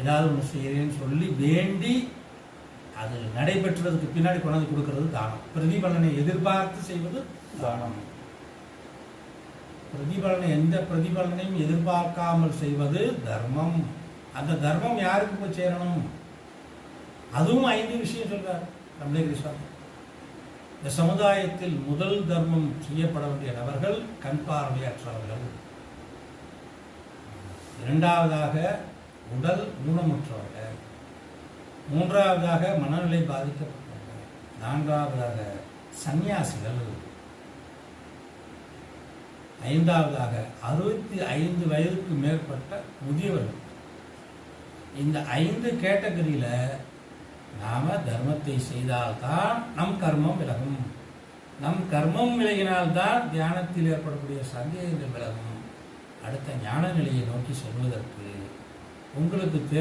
ஏதாவது ஒன்று செய்கிறேன்னு சொல்லி வேண்டி அது நடைபெற்றதுக்கு பின்னாடி கொண்டாந்து கொடுக்கறது தானம். பிரதிபலனை எதிர்பார்த்து செய்வது தானம். பிரதிபலனை எந்த பிரதிபலனையும் எதிர்பார்க்காமல் செய்வது தர்மம். அந்த தர்மம் யாருக்கு போய் சேரணும்? அதுவும் ஐந்து விஷயம் சொல்றார் ரமணகிரி சுவாமி. இந்த சமுதாயத்தில் முதல் தர்மம் செய்யப்பட வேண்டிய நபர்கள் கண் பார்வையற்றவர்கள். இரண்டாவதாக உடல் ஊனமுற்றவர்கள் மூன்றாவதாக மனநிலை பாதிக்கப்பட்டவர்கள் நான்காவதாக சந்நியாசிகள் ஐந்தாவதாக அறுபத்தி ஐந்து வயதுக்கு மேற்பட்ட முதியவர்கள் இந்த ஐந்து கேட்டகரியில் நாம் தர்மத்தை செய்தால்தான் நம் கர்மம் விலகும். நம் கர்மம் விலகினால்தான் தியானத்தில் ஏற்படக்கூடிய சந்தேகங்கள் விலகும். அடுத்த ஞான நிலையை நோக்கி செல்வதற்கு உங்களுக்கு தேவை